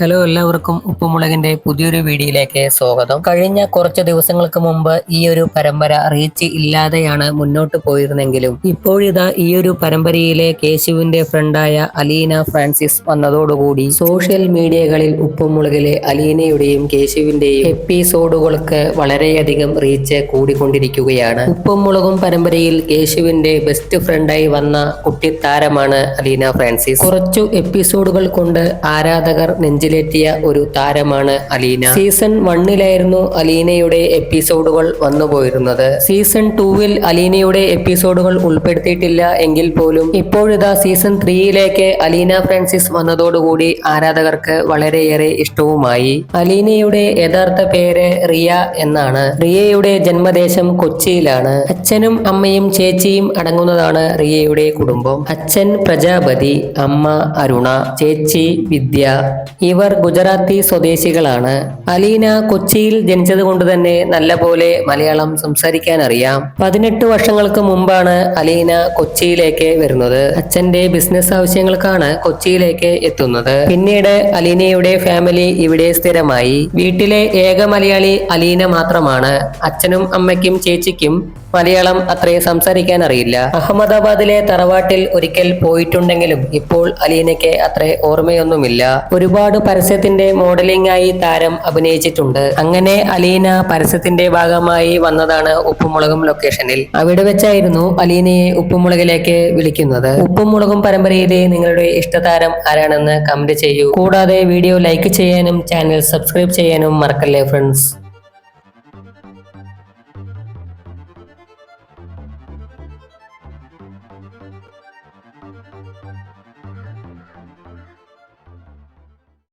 Hello എല്ലാവർക്കും ഉപ്പുമുളകിന്റെ പുതിയൊരു വീഡിയോയിലേക്ക് സ്വാഗതം. കഴിഞ്ഞ കുറച്ച് ദിവസങ്ങൾക്ക് മുമ്പ് ഈ ഒരു പരമ്പര റീച്ച് ഇല്ലാതെയാണ് മുന്നോട്ട് പോയിരുന്നെങ്കിലും ഇപ്പോഴിതാ ഈ ഒരു പരമ്പരയിലെ കേശുവിന്റെ ഫ്രണ്ടായ അലീന ഫ്രാൻസിസ് വന്നതോടുകൂടി സോഷ്യൽ മീഡിയകളിൽ ഉപ്പുമുളകിലെ അലീനയുടെയും കേശുവിന്റെയും എപ്പിസോഡുകൾക്ക് വളരെയധികം റീച്ച് കൂടിക്കൊണ്ടിരിക്കുകയാണ്. ഉപ്പുമുളകും പരമ്പരയിൽ കേശുവിന്റെ ബെസ്റ്റ് ഫ്രണ്ടായി വന്ന കുട്ടിത്താരമാണ് അലീന ഫ്രാൻസിസ്. കുറച്ചു എപ്പിസോഡുകൾ കൊണ്ട് ആരാധകർ നെഞ്ചിലേറ്റിയ ഒരു താരമാണ് അലീന. സീസൺ വണ്ണിലായിരുന്നു അലീനയുടെ എപ്പിസോഡുകൾ വന്നുപോയിരുന്നത്. സീസൺ ടൂവിൽ അലീനയുടെ എപ്പിസോഡുകൾ ഉൾപ്പെടുത്തിയിട്ടില്ല എങ്കിൽ പോലും ഇപ്പോഴിതാ സീസൺ ത്രീയിലേക്ക് അലീന ഫ്രാൻസിസ് വന്നതോടുകൂടി ആരാധകർക്ക് വളരെയേറെ ഇഷ്ടവുമായി. അലീനയുടെ യഥാർത്ഥ പേര് റിയ എന്നാണ്. റിയയുടെ ജന്മദേശം കൊച്ചിയിലാണ്. അച്ഛനും അമ്മയും ചേച്ചിയും അടങ്ങുന്നതാണ് റിയയുടെ കുടുംബം. അച്ഛൻ പ്രജാപതി അമ്മ അരുണ ചേച്ചി വിദ്യ. ഇവർ ഗുജറാത്തി സ്വദേശികളാണ്. അലീന കൊച്ചിയിൽ ജനിച്ചത് കൊണ്ട് തന്നെ നല്ലപോലെ മലയാളം സംസാരിക്കാൻ അറിയാം. പതിനെട്ട് വർഷങ്ങൾക്ക് മുമ്പാണ് അലീന കൊച്ചിയിലേക്ക് വരുന്നത്. അച്ഛന്റെ ബിസിനസ് ആവശ്യങ്ങൾക്കാണ് കൊച്ചിയിലേക്ക് എത്തുന്നത്. പിന്നീട് അലീനയുടെ ഫാമിലി ഇവിടെ സ്ഥിരമായി. വീട്ടിലെ ഏക മലയാളി അലീന മാത്രമാണ്. അച്ഛനും അമ്മയ്ക്കും ചേച്ചിക്കും മലയാളം അത്രയും സംസാരിക്കാൻ അറിയില്ല. അഹമ്മദാബാദിലെ തറവാട്ടിൽ ഒരിക്കൽ പോയിട്ടുണ്ടെങ്കിലും ഇപ്പോൾ അലീനയ്ക്ക് അത്ര ഓർമ്മയൊന്നുമില്ല. ഒരുപാട് പരസ്യത്തിന്റെ മോഡലിംഗായി താരം അഭിനയിച്ചിട്ടുണ്ട്. അങ്ങനെ അലീന പരസ്യത്തിന്റെ ഭാഗമായി വന്നതാണ് ഉപ്പുമുളകും ലൊക്കേഷനിൽ. അവിടെ വെച്ചായിരുന്നു അലീനയെ ഉപ്പുമുളകിലേക്ക് വിളിക്കുന്നത്. ഉപ്പുമുളകും പരമ്പരയിലെ നിങ്ങളുടെ ഇഷ്ടതാരം ആരാണെന്ന് കമന്റ് ചെയ്യൂ. കൂടാതെ വീഡിയോ ലൈക്ക് ചെയ്യാനും ചാനൽ സബ്സ്ക്രൈബ് ചെയ്യാനും മറക്കല്ലേ ഫ്രണ്ട്സ്